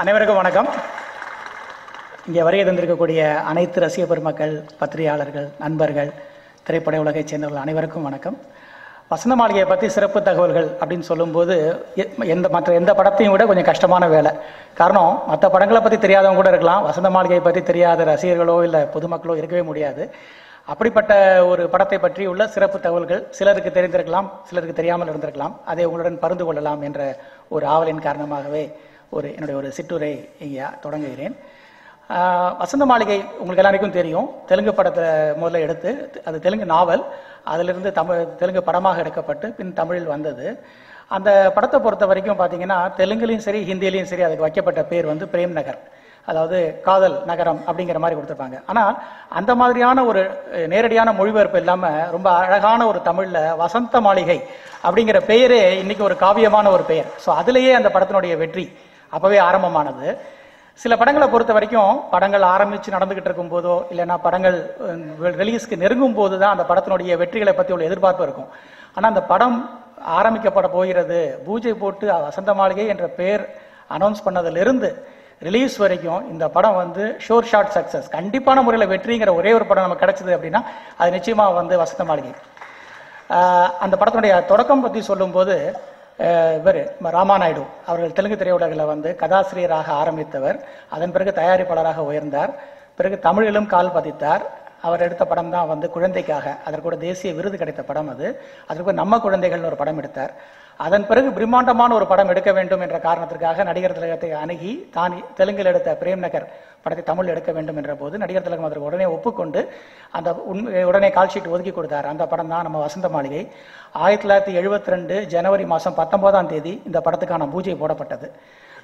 அனைவருக்கும் வணக்கம். இங்கே வருகை தந்திருக்கக்கூடிய அனைத்து ரசிக பெருமக்கள் பத்திரிகையாளர்கள் நண்பர்கள் திரைப்பட உலகைச் சேர்ந்தவர்கள் அனைவருக்கும் வணக்கம். வசந்த மாளிகையை பற்றி சிறப்பு தகவல்கள் அப்படின்னு சொல்லும்போது எந்த மற்ற எந்த படத்தையும் விட கொஞ்சம் கஷ்டமான வேலை. காரணம் மற்ற படங்களை பற்றி தெரியாதவங்க கூட இருக்கலாம். வசந்த மாளிகையை பற்றி தெரியாத ரசிகர்களோ இல்லை பொதுமக்களோ இருக்கவே முடியாது. அப்படிப்பட்ட ஒரு படத்தை பற்றி உள்ள சிறப்பு தகவல்கள் சிலருக்கு தெரிந்திருக்கலாம் சிலருக்கு தெரியாமல் இருந்திருக்கலாம். அதை உங்களுடன் பருந்து கொள்ளலாம் என்ற ஒரு ஆவலின் காரணமாகவே ஒரு என்னுடைய ஒரு சிற்றுரை இங்கே தொடங்குகிறேன். வசந்த மாளிகை உங்களுக்கு எல்லாருக்கும் தெரியும். தெலுங்கு படத்தை முதல்ல எடுத்து அது தெலுங்கு நாவல் அதிலிருந்து தமிழ் தெலுங்கு படமாக எடுக்கப்பட்டு பின் தமிழில் வந்தது. அந்த படத்தை பொறுத்த வரைக்கும் பார்த்தீங்கன்னா தெலுங்குலையும் சரி ஹிந்திலையும் சரி அதுக்கு வைக்கப்பட்ட பேர் வந்து பிரேம் நகர். அதாவது காதல் நகரம் அப்படிங்கிற மாதிரி கொடுத்துருப்பாங்க. ஆனால் அந்த மாதிரியான ஒரு நேரடியான மொழிபெயர்ப்பு இல்லாமல் ரொம்ப அழகான ஒரு தமிழில் வசந்த மாளிகை அப்படிங்கிற பெயரே இன்னைக்கு ஒரு காவியமான ஒரு பெயர். ஸோ அதுலேயே அந்த படத்தினுடைய வெற்றி. அப்போவே ஆரம்பமானது. சில படங்களை பொறுத்த வரைக்கும் படங்கள் ஆரம்பித்து நடந்துகிட்டு இருக்கும் போதோ இல்லைன்னா படங்கள் ரிலீஸ்க்கு நெருங்கும் போது தான் அந்த படத்தினுடைய வெற்றிகளை பற்றி உள்ள எதிர்பார்ப்பு இருக்கும். ஆனால் அந்த படம் ஆரம்பிக்கப்பட போகிறது பூஜை போட்டு வசந்த மாளிகை என்ற பெயர் அனௌன்ஸ் பண்ணதிலிருந்து ரிலீஸ் வரைக்கும் இந்த படம் வந்து ஷோர் ஷார்ட் சக்சஸ் கண்டிப்பான முறையில் வெற்றிங்கிற ஒரே ஒரு படம் நமக்கு கிடைச்சது அப்படின்னா அது நிச்சயமாக வந்து வசந்த மாளிகை. அந்த படத்தினுடைய தொடக்கம் பற்றி சொல்லும்போது இவர் ராமாநாயுடு. அவர்கள் தெலுங்கு திரையுலகில் வந்து கதாசிரியராக ஆரம்பித்தவர். அதன் பிறகு தயாரிப்பாளராக உயர்ந்தார். பிறகு தமிழிலும் கால் பதித்தார். அவர் எடுத்த படம் தான் வந்து குழந்தைக்காக அதற்கு கூட தேசிய விருது கிடைத்த படம் அது. அதற்கு நம்ம குழந்தைகள்னு ஒரு படம் எடுத்தார். அதன் பிறகு பிரம்மாண்டமான ஒரு படம் எடுக்க வேண்டும் என்ற காரணத்திற்காக நடிகர் திலகத்தை அணுகி தான் தெலுங்கில் எடுத்த பிரேம் நகர் படத்தை தமிழ் எடுக்க வேண்டும் என்ற போது நடிகர் திலகம் அதற்கு உடனே ஒப்புக்கொண்டு அந்த உண்மை உடனே கால் ஷீட் ஒதுக்கி கொடுத்தார். அந்த படம் தான் நம்ம வசந்த மாளிகை. ஆயிரத்தி தொள்ளாயிரத்தி எழுபத்தி ரெண்டு ஜனவரி மாதம் பத்தொன்பதாம் தேதி இந்த படத்துக்கான பூஜை போடப்பட்டது.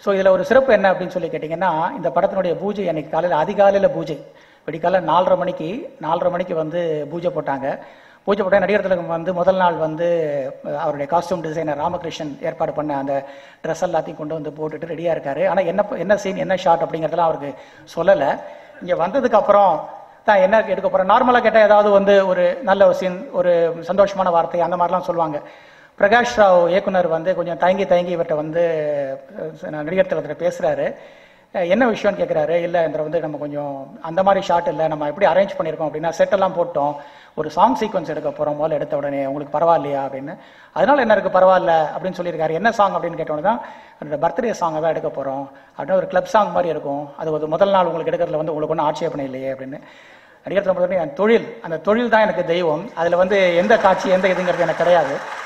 ஸோ இதில் ஒரு சிறப்பு என்ன அப்படின்னு சொல்லி கேட்டிங்கன்னா இந்த படத்தினுடைய பூஜை அன்னைக்கு காலையில் அதிகாலையில் பூஜை. விடிக்கால நாலரை மணிக்கு நாலரை மணிக்கு வந்து பூஜை போட்டாங்க. பூஜை போட்ட நடிகர் திலகம் வந்து முதல் நாள் வந்து அவருடைய காஸ்டியூம் டிசைனர் ராமகிருஷ்ணன் ஏற்பாடு பண்ண அந்த ட்ரெஸ் எல்லாத்தையும் கொண்டு வந்து போட்டுட்டு ரெடியாக இருக்கார். ஆனால் என்ன என்ன சீன் என்ன ஷாட் அப்படிங்கிறதெல்லாம் அவருக்கு சொல்லலை. இங்கே வந்ததுக்கப்புறம் தான் என்ன எடுக்க போகிறோம் நார்மலாக கேட்டால் ஏதாவது வந்து ஒரு நல்ல ஒரு சீன் ஒரு சந்தோஷமான வார்த்தை அந்த மாதிரிலாம் சொல்லுவாங்க. பிரகாஷ் ராவ் இயக்குனர் வந்து கொஞ்சம் தயங்கி தயங்கி இவர்கிட்ட வந்து நடிகர் திலகத்தில் பேசுகிறாரு என்ன விஷயம்னு கேட்குறாரு இல்லை இந்த வந்து நம்ம கொஞ்சம் அந்த மாதிரி ஷாட் இல்லை நம்ம எப்படி அரேஞ்ச் பண்ணியிருக்கோம் அப்படின்னா செட்டெல்லாம் போட்டோம். ஒரு சாங் சீக்வன்ஸ் எடுக்க போகிறோம் முதல்ல எடுத்த உடனே உங்களுக்கு பரவாயில்லையா? அப்படின்னு. அதனால என்ன இருக்குது பரவாயில்ல. அப்படின்னு சொல்லியிருக்காரு. என்ன சாங் அப்படின்னு கேட்டோன்னே தான் என்னோட பர்த்டே சாங்கை தான் எடுக்க போகிறோம் அப்படின்னா ஒரு கிளப் சாங் மாதிரி இருக்கும். அது ஒரு முதல் நாள் உங்களுக்கு எடுக்கிறதுல வந்து உங்களுக்கு ஒன்றும் ஆட்சேபனை இல்லையே அப்படின்னு. நடிகர் என் தொழில் அந்த தொழில் தான் எனக்கு தெய்வம். அதில் வந்து எந்த காட்சி எந்த இதுங்கிறது எனக்கு கிடையாது.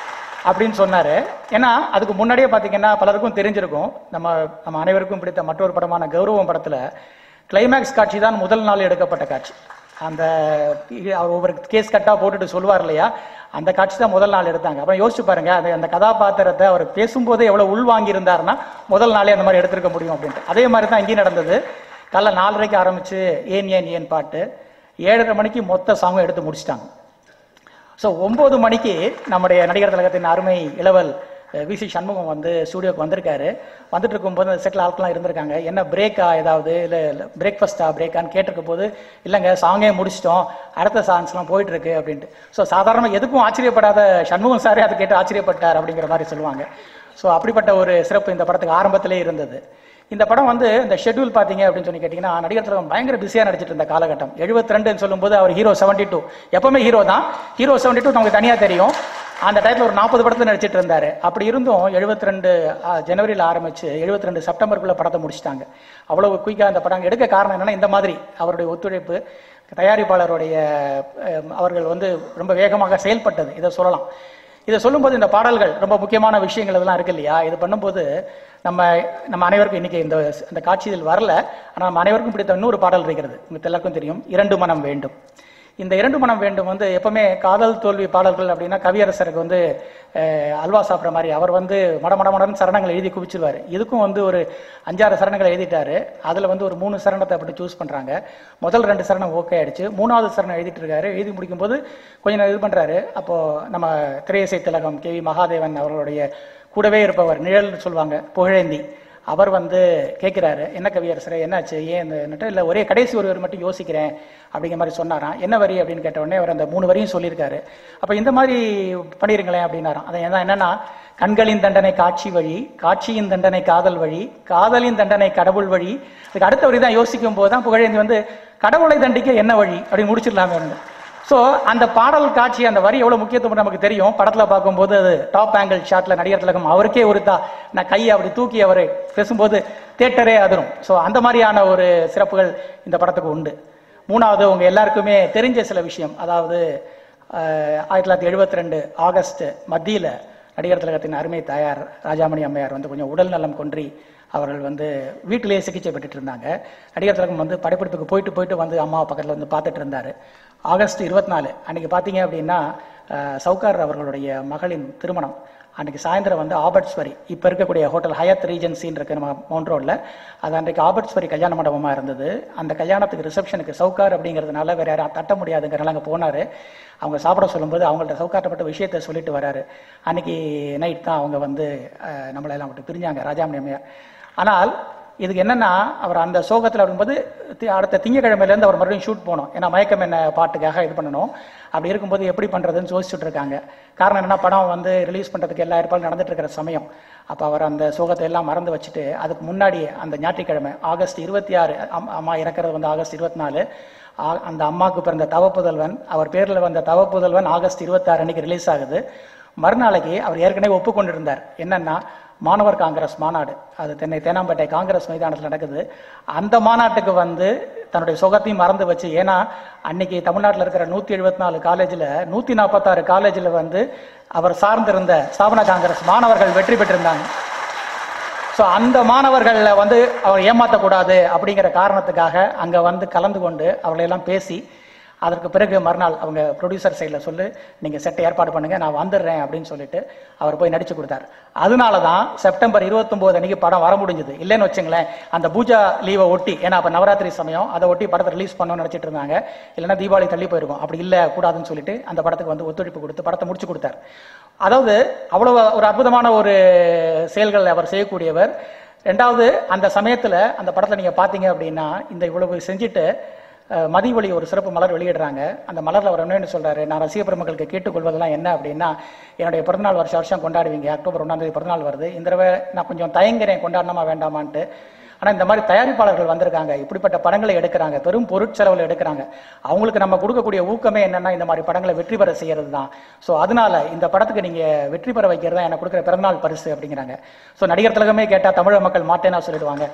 அப்படின்னு சொன்னாரு. ஏன்னா அதுக்கு முன்னாடியே பார்த்தீங்கன்னா பலருக்கும் தெரிஞ்சிருக்கும். நம்ம நம்ம அனைவருக்கும் பிடித்த மற்றொரு படமான கௌரவம் படத்துல கிளைமேக்ஸ் காட்சி தான் முதல் நாள் எடுக்கப்பட்ட காட்சி. அந்த ஒவ்வொரு கேஸ் கட்டா போட்டுட்டு சொல்லுவார் இல்லையா? அந்த காட்சி தான் முதல் நாள் எடுத்தாங்க. அப்புறம் யோசிச்சு பாருங்க அந்த அந்த கதாபாத்திரத்தை அவர் பேசும்போதே எவ்வளவு உள்வாங்கி இருந்தாருன்னா முதல் நாளே அந்த மாதிரி எடுத்திருக்க முடியும் அப்படின்ட்டு. அதே மாதிரி தான் இங்கேயும் நடந்தது. காலைல நாலரைக்கு ஆரம்பிச்சு ஏன் ஏன் ஏன் பாட்டு ஏழரை மணிக்கு மொத்த சாங்கும் எடுத்து முடிச்சிட்டாங்க. ஸோ ஒம்பது மணிக்கு நம்முடைய நடிகர் திலகத்தின் அருமை இளவல் விசி சண்முகம் வந்து ஸ்டூடியோக்கு வந்திருக்காரு. வந்துட்டு இருக்கும்போது அந்த செட்டில் ஆட்கள்லாம் இருந்திருக்காங்க. என்ன பிரேக்கா ஏதாவது இல்லை பிரேக்ஃபாஸ்டா பிரேக்கான்னு கேட்டிருக்க போது இல்லைங்க சாங்கே முடிச்சிட்டோம் அடுத்த சாங்ஸ்லாம் போயிட்டு இருக்கு அப்படின்ட்டு. ஸோ சாதாரணமாக எதுக்கும் ஆச்சரியப்படாத சண்முகம் சாரே அதை கேட்டு ஆச்சரியப்பட்டார் அப்படிங்கிற மாதிரி சொல்லுவாங்க. ஸோ அப்படிப்பட்ட ஒரு சிறப்பு இந்த படத்துக்கு ஆரம்பத்திலே இருந்தது. இந்த படம் வந்து இந்த ஷெட்யூல் பார்த்தீங்க அப்படின்னு சொல்லி கேட்டிங்கன்னா நடிகர் திலகம் பயங்கர பிஸியாக நடிச்சிட்டு இருந்த காலகட்டம். 72 ரெண்டுன்னு சொல்லும்போது அவர் ஹீரோ 72 டூ எப்பவுமே ஹீரோ தான். ஹீரோ 72 டூ நமக்கு தனியாக தெரியும். அந்த டயத்தில் ஒரு நாற்பது படத்தில் நடிச்சிட்டு இருந்தார். அப்படி இருந்தும் 72 ரெண்டு ஜனவரியில் ஆரம்பிச்சு 72 ரெண்டு செப்டம்பருக்குள்ளே படத்தை முடிச்சிட்டாங்க. அவ்வளோ குயிக்காக அந்த படம் எடுக்க காரணம் என்னன்னா இந்த மாதிரி அவருடைய ஒத்துழைப்பு தயாரிப்பாளருடைய அவர்கள் வந்து ரொம்ப வேகமாக செயல்பட்டது. இதை சொல்லலாம். இதை சொல்லும்போது இந்த பாடல்கள் ரொம்ப முக்கியமான விஷயங்கள் இதெல்லாம் இருக்கு இல்லையா? இது பண்ணும்போது நம்ம நம்ம அனைவருக்கும் இன்னைக்கு இந்த இந்த காட்சியில் வரல. ஆனால் நம்ம அனைவருக்கும் பிடித்த இன்னொரு பாடல் இருக்கிறது. உங்களுக்கு எல்லாருக்கும் தெரியும். இரண்டு மனம் வேண்டும். இந்த இரண்டு மனம் வேண்டும் வந்து எப்பவுமே காதல் தோல்வி பாடல்கள் அப்படின்னா கவியரசருக்கு வந்து அல்வா சாப்பிட்ற மாதிரி. அவர் வந்து மடமடமடன் சரணங்கள் எழுதி குவிச்சிருவார். இதுக்கும் வந்து ஒரு அஞ்சாறு சரணங்கள் எழுதிட்டாரு. அதில் வந்து ஒரு மூணு சரணத்தை அப்படி சூஸ் பண்ணுறாங்க முதல் ரெண்டு சரணம் ஓகே ஆயிடுச்சு. மூணாவது சரணம் எழுதிட்டு இருக்காரு எழுதி முடிக்கும்போது கொஞ்சம் நேரம் இது பண்ணுறாரு அப்போது நம்ம திரையசை திலகம் கே வி மகாதேவன் அவர்களுடைய கூடவே இருப்பவர் நிழல்னு சொல்லுவாங்க புகழேந்தி. அவர் வந்து கேட்குறாரு என்ன கவியரசரே என்னாச்சு? ஏன் இந்த இல்லை ஒரே கடைசி ஒருவர் மட்டும் யோசிக்கிறேன் அப்படிங்கிற மாதிரி சொன்னாராம். என்ன வரி? அப்படின்னு கேட்ட உடனே அவர் அந்த மூணு வரியும் சொல்லியிருக்காரு. அப்போ இந்த மாதிரி பண்ணிருங்களேன் அப்படின்னாராம். அது என்ன என்னன்னா கண்களின் தண்டனை காட்சி வழி காட்சியின் தண்டனை காதல் வழி காதலின் தண்டனை கடவுள் வழி. அதுக்கு அடுத்த வரி தான் யோசிக்கும் போது தான் புகழேந்தி வந்து கடவுளை தண்டிக்க என்ன வழி? அப்படின்னு முடிச்சிடலாமே ஒன்று ஸோ அந்த பாடல் காட்சி அந்த வரி எவ்வளோ முக்கியத்துவம் நமக்கு தெரியும். படத்தில் பார்க்கும்போது அது டாப் ஆங்கிள் ஷாட்டில் நடிகர் திலகம் அவருக்கே ஒரு தான் நான் கையை அப்படி தூக்கி அவர் பேசும்போது தேட்டரே அதிரும். ஸோ அந்த மாதிரியான ஒரு சிறப்புகள் இந்த படத்துக்கு உண்டு. மூணாவது அவங்க எல்லாருக்குமே தெரிஞ்ச சில விஷயம். அதாவது ஆயிரத்தி தொள்ளாயிரத்தி எழுபத்தி ரெண்டு ஆகஸ்ட் மத்தியில் நடிகர் திலகத்தின் அருமை தாயார் ராஜாமணி அம்மையார் வந்து கொஞ்சம் உடல் நலம் கொன்றி அவர்கள் வந்து வீட்டிலேயே சிகிச்சை பெற்றுட்டு இருந்தாங்க. நடிகர் திலகம் வந்து படப்பிடிப்புக்கு போயிட்டு போயிட்டு வந்து அம்மா பக்கத்தில் வந்து பார்த்துட்டு இருந்தார். ஆகஸ்ட் இருபத்தி நாலு அன்னைக்கு பார்த்தீங்க அப்படின்னா சவுகார் அவர்களுடைய மகளின் திருமணம். அன்னைக்கு சாயந்தரம் வந்து ஆபர்ட்ஸ்வரி இப்போ இருக்கக்கூடிய ஹோட்டல் ஹயத் ரீஜன்சின்னு இருக்கு நம்ம மவுண்ட் ரோடில். அது அன்றைக்கு ஆபர்ட்ஸ்வரி கல்யாண மண்டபமாக இருந்தது. அந்த கல்யாணத்துக்கு ரிசப்ஷனுக்கு சவுக்கார் அப்படிங்கிறதுனால வேறு யாரும் தட்ட முடியாதுங்கிறனால அங்கே போனார். அவங்க சாப்பிட சொல்லும்போது அவங்கள்ட்ட சவுக்காட்டப்பட்ட விஷயத்தை சொல்லிட்டு வராரு. அன்னைக்கு நைட் தான் அவங்க வந்து நம்மளெல்லாம் விட்டு பிரிஞ்சாங்க ராஜாமணி அம்மையார். ஆனால் இதுக்கு என்னன்னா அவர் அந்த சோகத்தில் வரும்போது அடுத்த திங்கக்கிழமையிலேருந்து அவர் மறுபடியும் ஷூட் போகணும். ஏன்னா மயக்கம் என்ன பாட்டுக்காக இது பண்ணணும். அப்படி இருக்கும்போது எப்படி பண்ணுறதுன்னு யோசிச்சுட்டு இருக்காங்க. காரணம் என்னன்னா படம் வந்து ரிலீஸ் பண்ணுறதுக்கு எல்லா ஏற்பாடும் நடந்துட்டு இருக்கிற சமயம். அப்போ அவர் அந்த சோகத்தை எல்லாம் மறந்து வச்சுட்டு அதுக்கு முன்னாடி அந்த ஞாயிற்றுக்கிழமை ஆகஸ்ட் இருபத்தி ஆறு அம்மா இறக்கிறது வந்து ஆகஸ்ட் இருபத்தி நாலு. அந்த அம்மாவுக்கு பிறந்த தவப்புதல்வன் அவர் பேரில் வந்த தவப்புதல்வன் ஆகஸ்ட் இருபத்தாறு அன்னைக்கு ரிலீஸ் ஆகுது. மறுநாளைக்கு அவர் ஏற்கனவே ஒப்புக்கொண்டிருந்தார். என்னன்னா மாணவர் காங்கிரஸ் மாநாடு. அது தென்னை தேனாம்பேட்டை காங்கிரஸ் மைதானத்தில் நடக்குது. அந்த மாநாட்டுக்கு வந்து தன்னுடைய சுகத்தையும் மறந்து வச்சு ஏன்னா அன்னைக்கு தமிழ்நாட்டில் இருக்கிற நூற்றி எழுபத்தி நாலு காலேஜில் நூற்றி நாற்பத்தாறு காலேஜில் வந்து அவர் சார்ந்திருந்த ஸ்தாபன காங்கிரஸ் மாணவர்கள் வெற்றி பெற்றிருந்தாங்க. ஸோ அந்த மாணவர்களில் வந்து அவர் ஏமாற்றக்கூடாது அப்படிங்கிற காரணத்துக்காக அங்கே வந்து கலந்து கொண்டு அவர்களையெல்லாம் பேசி அதற்கு பிறகு மறுநாள் அவங்க ப்ரொடியூசர் சைடில் சொல்லி நீங்கள் செட்டை ஏற்பாடு பண்ணுங்கள் நான் வந்துடுறேன் அப்படின்னு சொல்லிட்டு அவர் போய் நடிச்சு கொடுத்தாரு. அதனால தான் செப்டம்பர் இருபத்தொம்போது அன்னைக்கு படம் வர முடிஞ்சது. இல்லைன்னு வச்சுங்களேன் அந்த பூஜா லீவை ஒட்டி ஏன்னா அப்போ நவராத்திரி சமயம் அதை ஒட்டி படத்தை ரிலீஸ் பண்ணணும்னு நினச்சிட்டு இருந்தாங்க. இல்லைன்னா தீபாவளி தள்ளி போயிருக்கும். அப்படி இல்லை கூடாதுன்னு சொல்லிட்டு அந்த படத்துக்கு வந்து ஒத்துழைப்பு கொடுத்து படத்தை முடிச்சு கொடுத்தார். அதாவது அவ்வளோ ஒரு அற்புதமான ஒரு செயல்கள் அவர் செய்யக்கூடியவர். ரெண்டாவது அந்த சமயத்தில் அந்த படத்தை நீங்கள் பார்த்தீங்க அப்படின்னா இந்த இவ்வளவு செஞ்சுட்டு மதி மதிவொளி ஒரு சிறப்பு மலர் வெளியிடுறாங்க. அந்த மலரில் அவர் என்ன சொல்கிறாரு நான் ரசிக பெருமக்களுக்கு கேட்டுக்கொள்வதெல்லாம் என்ன அப்படின்னா என்னுடைய பிறந்தநாள் வருஷம் வருஷம் கொண்டாடுவீங்க. அக்டோபர் ஒன்றாம் தேதி பிறந்தநாள் வருது. இந்த தடவை நான் கொஞ்சம் தயங்குறேன் கொண்டாடணுமா வேண்டாமான்ட்டு. ஆனால் இந்த மாதிரி தயாரிப்பாளர்கள் வந்திருக்காங்க. இப்படிப்பட்ட படங்களை எடுக்கிறாங்க. பெரும் பொருட்செலவில் எடுக்கிறாங்க. அவங்களுக்கு நம்ம கொடுக்கக்கூடிய ஊக்கமே என்னன்னா இந்த மாதிரி படங்களை வெற்றி பெற செய்யறது தான் ஸோ அதனால இந்த படத்துக்கு நீங்க வெற்றி பெற வைக்கிறது தான் எனக்கு கொடுக்குற பிறந்தநாள் பரிசு அப்படிங்கிறாங்க. ஸோ நடிகர் திலகமே கேட்டால் தமிழக மக்கள் மாட்டேன்னா சொல்லிடுவாங்க.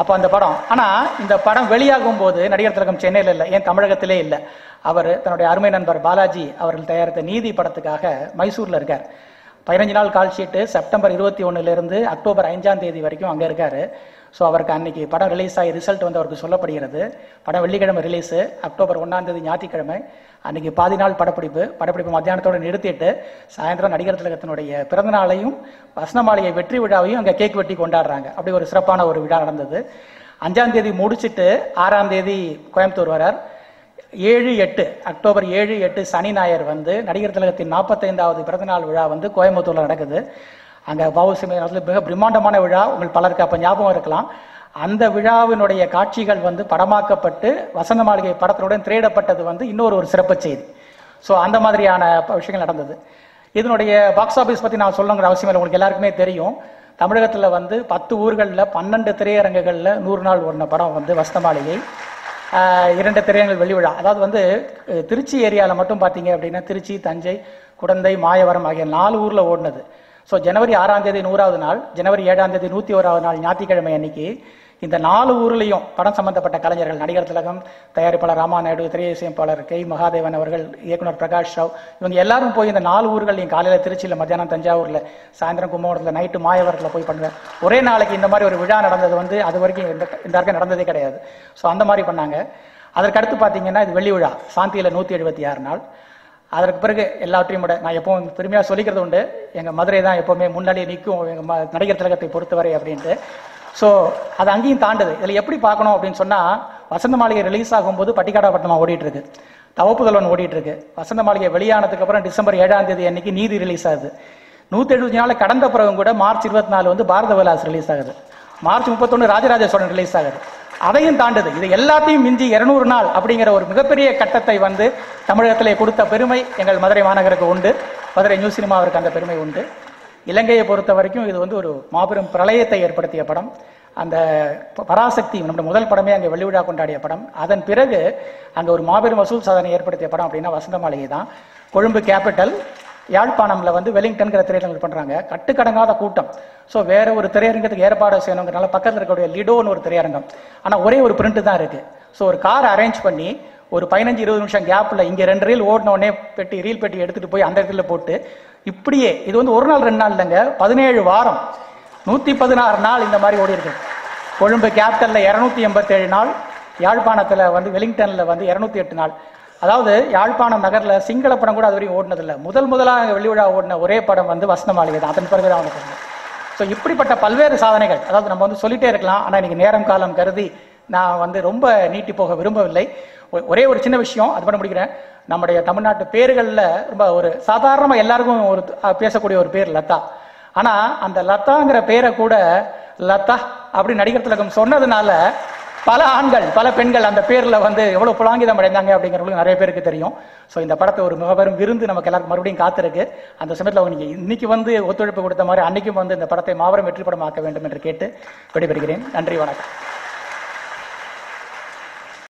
அப்போ அந்த படம் ஆனால் இந்த படம் வெளியாகும் போது நடிகர் திலகம் சென்னையில் இல்லை ஏன் தமிழகத்திலே இல்லை. அவர் தன்னுடைய அருமை நண்பர் பாலாஜி அவர்கள் தயாரித்த நீதி படத்துக்காக மைசூரில் இருக்கார். பதினஞ்சு நாள் கால் ஷீட்டு செப்டம்பர் இருபத்தி ஒன்றுலேருந்து அக்டோபர் ஐந்தாம் தேதி வரைக்கும் அங்கே இருக்காரு. ஸோ அவருக்கு அன்னைக்கு படம் ரிலீஸ் ஆகி ரிசல்ட் வந்து அவருக்கு சொல்லப்படுகிறது. படம் வெள்ளிக்கிழமை ரிலீஸு அக்டோபர் ஒன்றாம் தேதி ஞாயிற்றுக்கிழமை. அன்னைக்கு பாதி நாள் படப்பிடிப்பு. படப்பிடிப்பு மத்தியானத்தோடு நிறுத்திட்டு சாயந்தரம் நடிகர் திலகத்தினுடைய பிறந்த நாளையும் வசனமாளிகை வெற்றி விழாவையும் அங்கே கேக் வெட்டி கொண்டாடுறாங்க. அப்படி ஒரு சிறப்பான ஒரு விழா நடந்தது. அஞ்சாம் தேதி முடிச்சுட்டு ஆறாம் தேதி கோயம்புத்தூர் வரார் ஏழு எட்டு அக்டோபர் ஏழு எட்டு சனி ஞாயிறு வந்து நடிகர் திலகத்தின் நாற்பத்தைந்தாவது பிறந்தநாள் விழா வந்து கோயம்புத்தூரில் நடக்குது. அங்கே வவுசி நேரத்தில் மிக பிரம்மாண்டமான விழா உங்கள் பலருக்கு அப்போ ஞாபகம் இருக்கலாம். அந்த விழாவினுடைய காட்சிகள் வந்து படமாக்கப்பட்டு வசந்த மாளிகை படத்தினுடன் திரையிடப்பட்டது வந்து இன்னொரு ஒரு சிறப்பு செய்தி. ஸோ அந்த மாதிரியான விஷயங்கள் நடந்தது. இதனுடைய பாக்ஸ் ஆஃபீஸ் பற்றி நான் சொல்லணுங்கிற அவசியம் இல்லை. உங்களுக்கு எல்லாருக்குமே தெரியும். தமிழகத்தில் வந்து பத்து ஊர்களில் பன்னெண்டு திரையரங்குகளில் நூறு நாள் ஓடின படம் வந்து வசந்த மாளிகை. இரண்டு திரையரங்குகள் வெளி விழா. அதாவது வந்து திருச்சி ஏரியாவில் மட்டும் பார்த்தீங்க அப்படின்னா திருச்சி தஞ்சை குடந்தை மாயவரம் ஆகிய நாலு ஊரில் ஓடினது. ஸோ ஜனவரி ஆறாம் தேதி நூறாவது நாள் ஜனவரி ஏழாம் தேதி நூற்றி ஓராவது நாள் ஞாயிற்றுக்கிழமை அன்னைக்கு இந்த நாலு ஊர்லேயும் படம் சம்பந்தப்பட்ட கலைஞர்கள் நடிகர் திலகம் தயாரிப்பாளர் ராமாநாயுடு திரையிசையமைப்பாளர் கே. மகாதேவன் அவர்கள் இயக்குனர் பிரகாஷ் ராவ் இவங்க எல்லாரும் போய் இந்த நாலு ஊர்களையும் காலையில் திருச்சியில் மத்தியானம் தஞ்சாவூரில் சாயந்தரம் கும்பகோணத்தில் நைட்டு மாயவரத்தில் போய் பண்ணுவேன். ஒரே நாளைக்கு இந்த மாதிரி ஒரு விழா நடந்தது வந்து அது வரைக்கும் இந்த இந்த வரைக்கும் நடந்ததே கிடையாது. ஸோ அந்த மாதிரி பண்ணாங்க. அதற்கு அடுத்து பார்த்தீங்கன்னா இது வெள்ளி விழா சாந்தியில் நூற்றி எழுபத்தி ஆறு நாள். அதற்கு பிறகு எல்லாவற்றையும் விட நான் எப்பவும் பெருமையாக சொல்லிக்கிறது உண்டு. எங்கள் மதுரை தான் எப்போவுமே முன்னாடியே நிற்கும் எங்கள் நடிகர் திலகத்தை பொறுத்தவரை அப்படின்ட்டு. ஸோ அது அங்கேயும் தாண்டுது. இதில் எப்படி பார்க்கணும் அப்படின்னு சொன்னால் வசந்த மாளிகை ரிலீஸ் ஆகும்போது பட்டிக்காடா பட்டணம் ஓடிட்டு இருக்கு தவப்புதல்வன் ஓடிட்டு இருக்கு வசந்த மாளிகை வெளியானதுக்கு அப்புறம் டிசம்பர் ஏழாம் தேதி அன்னைக்கு நீதி ரிலீஸ் ஆகுது. நூற்றி எழுபத்தி நாள் கடந்த பிறகும் கூட மார்ச் இருபத்தி நாலு வந்து பாரத விலாஸ் ரிலீஸ் ஆகுது. மார்ச் முப்பத்தொன்று ராஜராஜ சோழன் ரிலீஸ் ஆகுது. அதையும் தாண்டுது. இது எல்லாத்தையும் மிஞ்சி இருநூறு நாள் அப்படிங்கிற ஒரு மிகப்பெரிய கட்டத்தை வந்து தமிழகத்திலே கொடுத்த பெருமை எங்கள் மதுரை மாநகருக்கு உண்டு. மதுரை நியூ சினிமாவிற்கு அந்த பெருமை உண்டு. இலங்கையை பொறுத்த வரைக்கும் இது வந்து ஒரு மாபெரும் பிரளயத்தை ஏற்படுத்திய படம். அந்த ப- பராசக்தி நம்முடைய முதல் படமே அங்கே வெள்ளிவிழா கொண்டாடிய படம். அதன் பிறகு அங்கே ஒரு மாபெரும் வசூல் சாதனை ஏற்படுத்திய படம் அப்படின்னா வசந்த மாளிகை தான். கொழும்பு கேபிட்டல் யாழ்ப்பாணம்ல வந்து வெலிங்டன்கிற திரையிடங்கள் பண்றாங்க. கட்டுக்கடங்காத கூட்டம். ஸோ வேற ஒரு திரையரங்கத்துக்கு ஏற்பாடு செய்யணுங்கிறனால பக்கத்தில் இருக்கக்கூடிய லிடோன்னு ஒரு திரையரங்கம். ஆனால் ஒரே ஒரு பிரிண்ட் தான் இருக்கு. ஸோ ஒரு கார் அரேஞ்ச் பண்ணி ஒரு பதினஞ்சு இருபது நிமிஷம் கேப்பில் இங்கே ரெண்டு ரீல் ஓடினோடனே பெட்டி ரீல் பெட்டி எடுத்துகிட்டு போய் அந்த இடத்துல போட்டு இப்படியே இது வந்து ஒரு நாள் ரெண்டு நாள் இல்லைங்க பதினேழு வாரம். நூற்றி பதினாறு நாள் இந்த மாதிரி ஓடி இருக்கு. கொழும்பு கேபிட்டல்ல இரநூத்தி எண்பத்தேழு நாள் யாழ்ப்பாணத்தில் வந்து வெலிங்டனில் வந்து இரநூத்தி எட்டு நாள். அதாவது யாழ்ப்பாணம் நகரில் சிங்கள படம் கூட அது வரைக்கும் ஓடினதில்லை. முதல் முதலாக வெள்ளி விழா ஓடின ஒரே படம் வந்து வசந்த மாளிகை தான். அதன் பிறகு தான் அவங்க ஸோ இப்படிப்பட்ட பல்வேறு சாதனைகள் அதாவது நம்ம வந்து சொல்லிட்டே இருக்கலாம் ஆனால் இன்னைக்கு நேரம் காலம் கருதி நான் வந்து ரொம்ப நீட்டி போக விரும்பவில்லை. ஒரே ஒரு சின்ன விஷயம் அது பண்ண முடிக்கிறேன் நம்முடைய தமிழ்நாட்டு பேர்களில் ரொம்ப ஒரு சாதாரணமாக எல்லாருக்கும் ஒரு பேசக்கூடிய ஒரு பேர் லதா. ஆனால் அந்த லதாங்கிற பேரை கூட லதா அப்படி நடிகர் திலகம் சொன்னதுனால பல ஆண்கள் பல பெண்கள் அந்த பேர்ல வந்து எவ்வளவு புலாங்கிதம் அடைந்தாங்க அப்படிங்கிறவங்களுக்கு நிறைய பேருக்கு தெரியும். ஸோ இந்த படத்தை ஒரு மிகப்பெரும் விருந்து நமக்கு எல்லாருக்கும் மறுபடியும் காத்திருக்கு. அந்த சமயத்தில் நீங்க இன்னைக்கு வந்து ஒத்துழைப்பு கொடுத்த மாதிரி அன்னைக்கும் வந்து இந்த படத்தை மாபெரும் வெற்றி படமாக்க வேண்டும் என்று கேட்டு விடைபெறுகிறேன். நன்றி வணக்கம்.